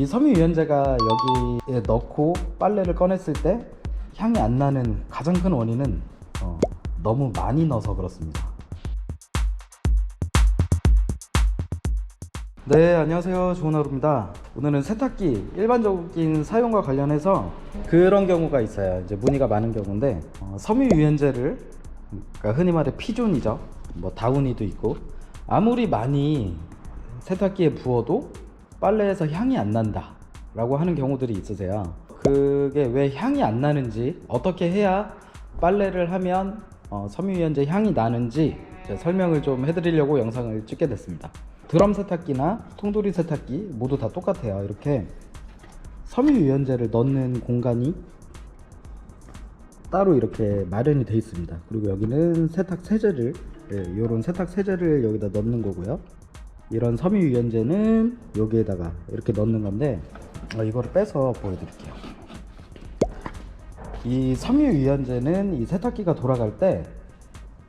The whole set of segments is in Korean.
이 섬유유연제가 여기에 넣고 빨래를 꺼냈을 때 향이 안 나는 가장 큰 원인은 어, 너무 많이 넣어서 그렇습니다. 네, 안녕하세요. 좋은 하루입니다. 오늘은 세탁기 일반적인 사용과 관련해서 그런 경우가 있어요. 이제 문의가 많은 경우인데 어, 섬유유연제를 그러니까 흔히 말해 피존이죠. 뭐 다우니도 있고 아무리 많이 세탁기에 부어도 빨래에서 향이 안 난다 라고 하는 경우들이 있으세요. 그게 왜 향이 안 나는지 어떻게 해야 빨래를 하면 어, 섬유유연제 향이 나는지 설명을 좀 해드리려고 영상을 찍게 됐습니다. 드럼 세탁기나 통돌이 세탁기 모두 다 똑같아요. 이렇게 섬유유연제를 넣는 공간이 따로 이렇게 마련이 되어 있습니다. 그리고 여기는 세탁 세제를 이런 세탁 세제를 여기다 넣는 거고요 이런 섬유유연제는 여기에다가 이렇게 넣는 건데 어, 이거를 빼서 보여드릴게요. 이 섬유유연제는 이 세탁기가 돌아갈 때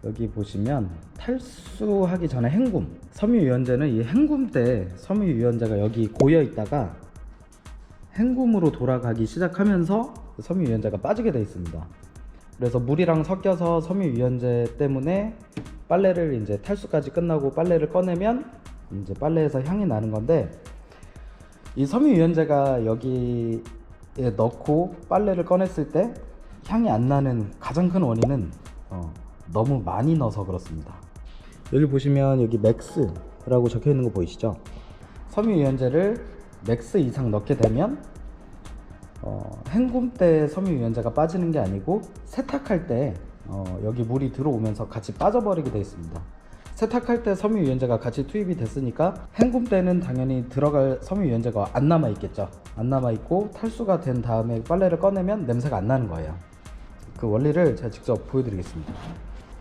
여기 보시면 탈수하기 전에 헹굼 섬유유연제는 이 헹굼 때 섬유유연제가 여기 고여 있다가 헹굼으로 돌아가기 시작하면서 그 섬유유연제가 빠지게 되어 있습니다. 그래서 물이랑 섞여서 섬유유연제 때문에 빨래를 이제 탈수까지 끝나고 빨래를 꺼내면 이제 빨래에서 향이 나는 건데 이 섬유유연제가 여기에 넣고 빨래를 꺼냈을 때 향이 안 나는 가장 큰 원인은 어, 너무 많이 넣어서 그렇습니다. 여기 보시면 여기 맥스라고 적혀 있는 거 보이시죠? 섬유유연제를 맥스 이상 넣게 되면 어, 헹굼 때 섬유유연제가 빠지는 게 아니고 세탁할 때 어, 여기 물이 들어오면서 같이 빠져버리게 되어 있습니다. 세탁할 때 섬유유연제가 같이 투입이 됐으니까 헹굼 때는 당연히 들어갈 섬유유연제가 안 남아 있겠죠. 안 남아 있고 탈수가 된 다음에 빨래를 꺼내면 냄새가 안 나는 거예요. 그 원리를 제가 직접 보여드리겠습니다.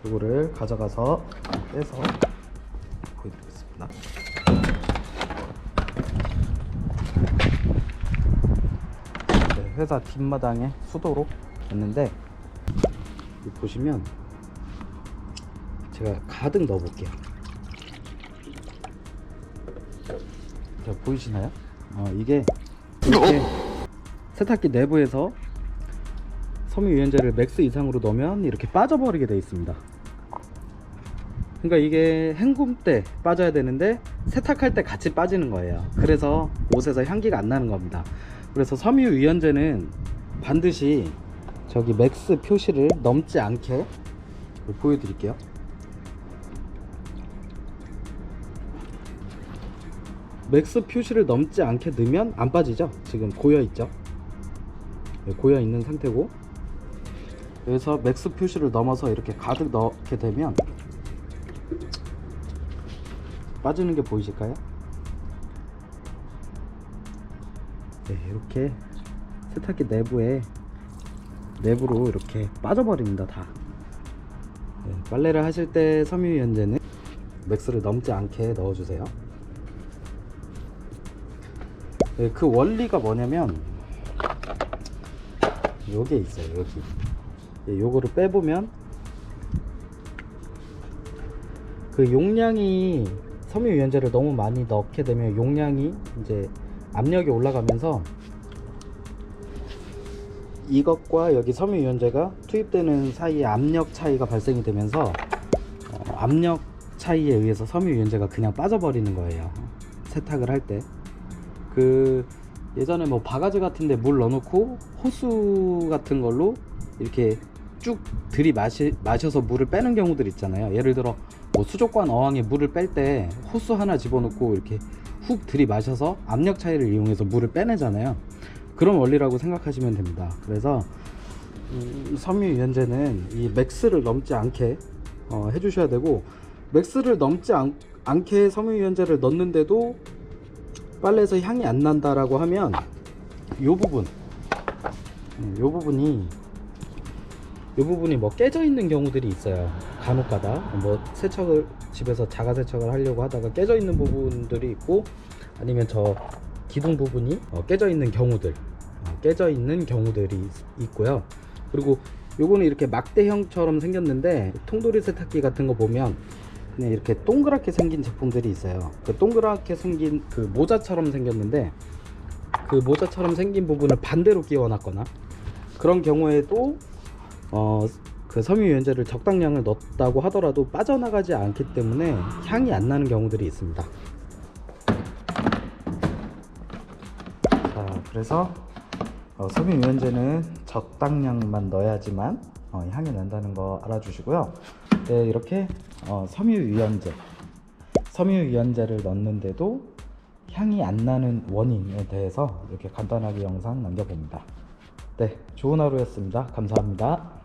이거를 가져가서 빼서 보여드리겠습니다. 네, 회사 뒷마당에 수도로 했는데 보시면 제가 가득 넣어 볼게요. 자 보이시나요? 어, 이게 이렇게 세탁기 내부에서 섬유유연제를 맥스 이상으로 넣으면 이렇게 빠져버리게 되어 있습니다. 그러니까 이게 헹굼 때 빠져야 되는데 세탁할 때 같이 빠지는 거예요. 그래서 옷에서 향기가 안 나는 겁니다. 그래서 섬유유연제는 반드시 저기 맥스 표시를 넘지 않게 보여드릴게요. 맥스 표시를 넘지 않게 넣으면 안 빠지죠. 지금 고여 있죠. 네, 고여 있는 상태고 여기서 맥스 표시를 넘어서 이렇게 가득 넣게 되면 빠지는 게 보이실까요? 네, 이렇게 세탁기 내부에 내부로 이렇게 빠져버립니다 다 네, 빨래를 하실 때 섬유유연제는 맥스를 넘지 않게 넣어주세요 네, 그 원리가 뭐냐면 요게 있어요 여기. 예, 요거를 빼보면 그 용량이 섬유유연제를 너무 많이 넣게 되면 용량이 이제 압력이 올라가면서 이것과 여기 섬유유연제가 투입되는 사이에 압력 차이가 발생이 되면서 어, 압력 차이에 의해서 섬유유연제가 그냥 빠져버리는 거예요. 세탁을 할때 그 예전에 뭐 바가지 같은데 물 넣어놓고 호수 같은 걸로 이렇게 쭉 들이 마시 마셔서 물을 빼는 경우들 있잖아요. 예를 들어 뭐 수족관 어항에 물을 뺄 때 호수 하나 집어넣고 이렇게 훅 들이마셔서 압력 차이를 이용해서 물을 빼내잖아요. 그런 원리라고 생각하시면 됩니다. 그래서 음, 섬유유연제는 이 맥스를 넘지 않게 어, 해주셔야 되고 맥스를 넘지 않, 않게 섬유유연제를 넣는데도 빨래에서 향이 안 난다라고 하면 이 부분. 이 부분이 이 부분이 뭐 깨져 있는 경우들이 있어요. 간혹가다. 뭐 세척을 집에서 자가 세척을 하려고 하다가 깨져 있는 부분들이 있고 아니면 저 기둥 부분이 어, 깨져 있는 경우들 어, 깨져 있는 경우들이 있- 있고요. 그리고 요거는 이렇게 막대형처럼 생겼는데 통돌이 세탁기 같은 거 보면 그냥 이렇게 동그랗게 생긴 제품들이 있어요 그 동그랗게 생긴 그 모자처럼 생겼는데 그 모자처럼 생긴 부분을 반대로 끼워 놨거나 그런 경우에도 어, 그 섬유유연제를 적당량을 넣었다고 하더라도 빠져나가지 않기 때문에 향이 안 나는 경우들이 있습니다. 자, 그래서 어, 섬유유연제는 적당량만 넣어야지만 어, 향이 난다는 거 알아주시고요. 네, 이렇게 어, 섬유유연제, 섬유유연제를 넣는데도 향이 안 나는 원인에 대해서 이렇게 간단하게 영상 남겨봅니다. 네, 좋은 하루였습니다. 감사합니다.